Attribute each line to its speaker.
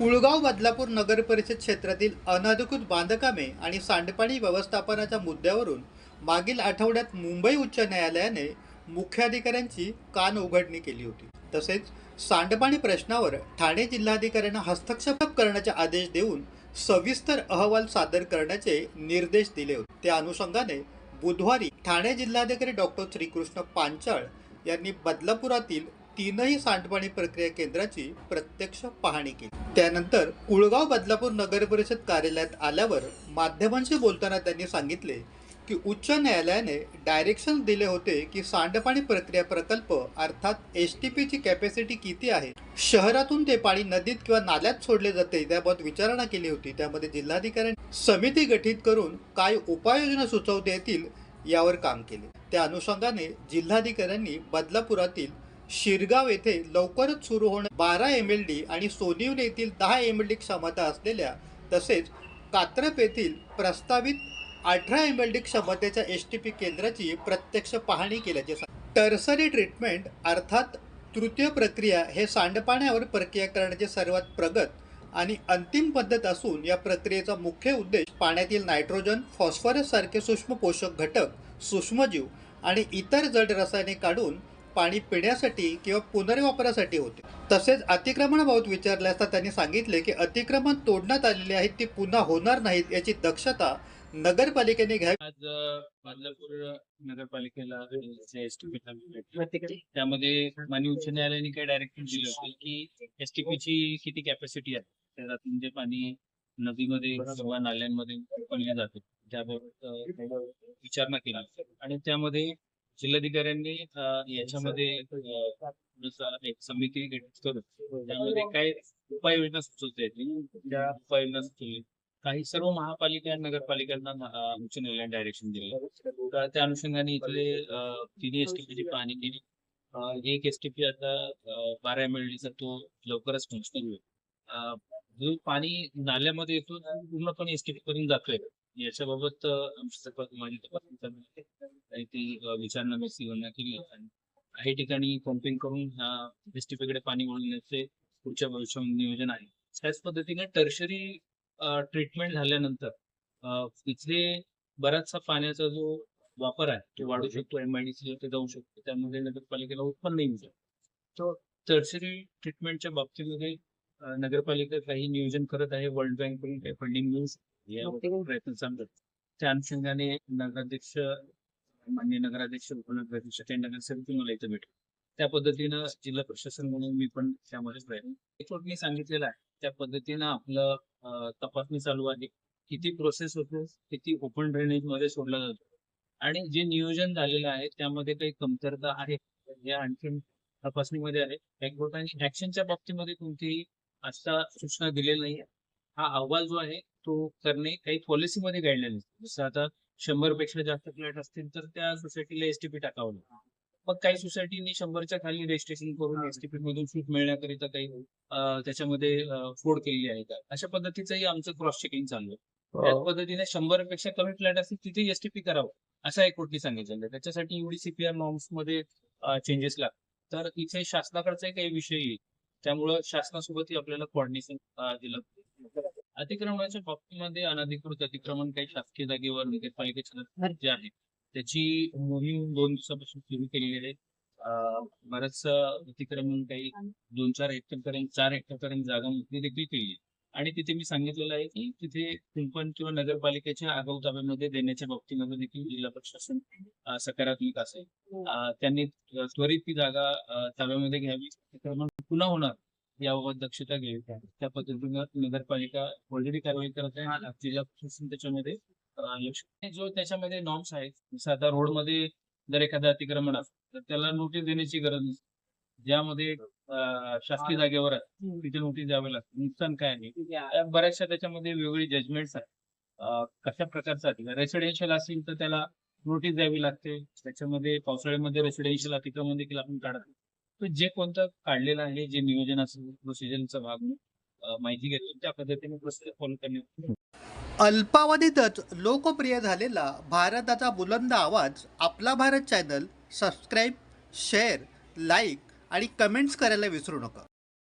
Speaker 1: कुळगाव बदलापूर नगर परिषद क्षेत्रातील अनधिकृत बांधकामे आणि सांडपाणी व्यवस्थापनाच्या मुद्द्यावरून मागील आठवड्यात मुंबई उच्च न्यायालयाने मुख्याधिकाऱ्यांची कान उघडणी केली होती. तसेच सांडपाणी प्रश्नावर ठाणे जिल्हाधिकाऱ्यांना हस्तक्षेप करण्याचे आदेश देऊन सविस्तर अहवाल सादर करण्याचे निर्देश दिले होते. त्या अनुषंगाने बुधवारी ठाणे जिल्हाधिकारी डॉक्टर श्रीकृष्ण पांचाळ यांनी बदलापुरातील तीनही सांडपाणी प्रक्रिया केंद्राची प्रत्यक्ष पाहणी केली. त्यानंतर कुळगाव बदलापूर नगर परिषद कार्यालयात आल्यावर माध्यमांशी बोलताना त्यांनी सांगितले की उच्च न्यायालयाने डायरेक्शन दिले होते की सांडपाणी प्रक्रिया प्रकल्प अर्थात एस टी पीची कॅपॅसिटी किती आहे? शहरातून ते पाणी नदीत किंवा नाल्यात सोडले जाते त्याबाबत विचारणा केली होती. त्यामध्ये जिल्हाधिकाऱ्यांनी समिती गठीत करून काय उपाययोजना सुचवता येतील यावर काम केले. त्या अनुषंगाने जिल्हाधिकाऱ्यांनी बदलापुरातील शिरगाव येथे लवकरच सुरू होणार बारा एम एल डी आणि सोनिवली येथील दहा एम एल डी क्षमता असलेल्या तसेच कात्रप येथील प्रस्तावित अठरा एम एल डी क्षमतेच्या एस टी पी केंद्राची प्रत्यक्ष पाहणी केल्याचे टर्सरी ट्रीटमेंट अर्थात तृतीय प्रक्रिया हे सांडपाण्यावर प्रक्रिया करण्याचे सर्वात प्रगत आणि अंतिम पद्धत असून या प्रक्रियेचा मुख्य उद्देश पाण्यातील नायट्रोजन फॉस्फरस सारखे सूक्ष्म पोषक घटक सूक्ष्मजीव आणि इतर जड रसायने काढून पाणी पिण्यासाठी किंवा पुनर्वापरासाठी होते. तसेच अतिक्रमणाबाबत विचारले असता त्यांनी सांगितले की अतिक्रमण तोडण्यात आलेले आहेत ते पुन्हा होणार नाहीत याची दक्षता नगरपालिकेने घ्यावी
Speaker 2: आज बदलापूर नगरपालिकेला एसटीपी त्यामध्ये माननीय उच्च न्यायालयाने काही डायरेक्शन दिले होते की एसटीपी ची किती कॅपॅसिटी आहे? त्यातून जे पाणी नदीमध्ये किंवा नाल्यांमध्ये पडले जाते. त्याबाबत विचारणा केली. आणि त्यामध्ये जिल्हाधिकाऱ्यांनी याच्यामध्ये एक समिती गठीत करून त्यामध्ये काय उपाययोजना सुचवता येतील? त्या उपाययोजना सुचवली काही सर्व महापालिका आणि नगरपालिकांना उच्च न्यायालयाने डायरेक्शन दिलं तर त्या अनुषंगाने इथले तिन्ही एसटीपीची पाहणी केली. एक एसटीपी आता बारा एम एल तो लवकरच फंक्शनल होईल जो पाणी नाल्यामध्ये येतो पूर्णपणे एसटीपी पर्यंत जातोय. याच्याबाबत माझी तपासणी चालू आहे. आणि ती विचारणा मी सीओना केली काही ठिकाणी पंपिंग करून ह्या एसटीपीकडे पाणी वळण्याचे पुढच्या भविष्यामध्ये नियोजन आहे. त्याच पद्धतीने टर्शरी ट्रीटमेंट झाल्यानंतर अ, बराचसा पाण्याचा जो वापर आहे तो वाढू शकतो एमआयडीसी ते जाऊ शकतो त्यामध्ये नगरपालिकेला उत्पन्न येऊ शकतो. तर टर्शरी ट्रीटमेंटच्या बाबतीमध्ये नगरपालिका काही नियोजन करत आहे. वर्ल्ड बँककडून काही फंडिंग मिळू शकते यावर प्रयत्न चालू त्या अनुषंगाने नगराध्यक्ष माननीय नगराध्यक्ष उपनगराध्यक्ष ते नगरसेवक तुम्हाला इथं भेटू त्या पद्धतीनं जिल्हा प्रशासन म्हणून मी पण त्यामध्ये प्रयत्न एक मी सांगितलेलं आहे. त्या पद्धतीनं आपलं तपासणी चालू आहे. किती प्रोसेस होतो किती ओपन ड्रेनेजमध्ये सोडला जातो. आणि जे नियोजन झालेलं आहे त्यामध्ये काही कमतरता आहे. या आणखी तपासणीमध्ये आहे. बँकबोर्डाने ऍक्शनच्या बाबतीमध्ये कोणतीही आता सूचना दिलेली नाही हा अहवाल जो आहे तो करणे काही पॉलिसीमध्ये गाईडलाईन जसं आता शंभरपेक्षा जास्त फ्लॅट असतील तर त्या सोसायटीला एसटीपी टाकावं लागतं मग काही सोसायटीनी शंभरच्या खाली रजिस्ट्रेशन करून एसटीपी मधून सूट मिळण्याकरिता काही त्याच्यामध्ये फोड केलेली आहे का? अशा पद्धतीचंही आमचं क्रॉस चेकिंग चालू आहे. त्याच पद्धतीने शंभरपेक्षा कमी फ्लॅट असतील तिथे एसटीपी करावं असं एक कोर्टने सांगितलेलं त्याच्यासाठी एवढी सीपीआर नॉर्म्समध्ये चेंजेस लागतात. तर इथे शासनाकडचाही काही विषय येईल त्यामुळं शासनासोबतही आपल्याला कोऑर्डिनेशन दिलं. अतिक्रमणाच्या बाबतीमध्ये अनधिकृत अतिक्रमण काही शासकीय जागेवर नगरपालिकेच्या जे आहे त्याची मोहीम दोन दिवसापासून सुरू केलेली आहे. बरंच अतिक्रमण काही दोन चार हेक्टर पर्यंत चार हेक्टर पर्यंत जागा मोकळी देखील केली. आणि तिथे मी सांगितलेलं आहे की तिथे कुंपण किंवा नगरपालिकेच्या आगाऊ ताब्यामध्ये देण्याच्या बाबतीमध्ये देखील जिल्हा प्रशासन सकारात्मक असेल. त्यांनी त्वरित ती जागा ताब्यामध्ये घ्यावी. अतिक्रमण पुन्हा होणार याबाबत दक्षता घ्यावी त्या पद्धतीनं नगरपालिका ऑलरेडी कारवाई करत आहे. जिल्हा प्रशासन त्याच्यामध्ये जो त्याच्यामध्ये नॉर्म्स आहेत आता रोडमध्ये जर एखादं अतिक्रमण असतं तर त्याला नोटीस देण्याची गरज नसते ज्यामध्ये शासकीय जागेवर आहे तिथे नोटीस द्यावी लागते नुकसान काय आहे? बऱ्याचशा त्याच्यामध्ये वेगवेगळी जजमेंट्स आहेत. कशा प्रकारचं अधिकार रेसिडेन्शियल असेल तर त्याला नोटीस द्यावी लागते. त्याच्यामध्ये पावसाळ्यामध्ये रेसिडेन्शियल अतिक्रमण देखील आपण काढत जे कोणतं काढलेलं आहे जे नियोजन असेल प्रोसिजरचा भाग माहिती घेतो त्या पद्धतीने प्रोसिजर फॉलो करणे.
Speaker 1: अल्पावधीतच लोकप्रिय झालेला भारताचा बुलंद आवाज आपला Bharat channel subscribe share like आणि कमेंट्स करायला विसरू नका.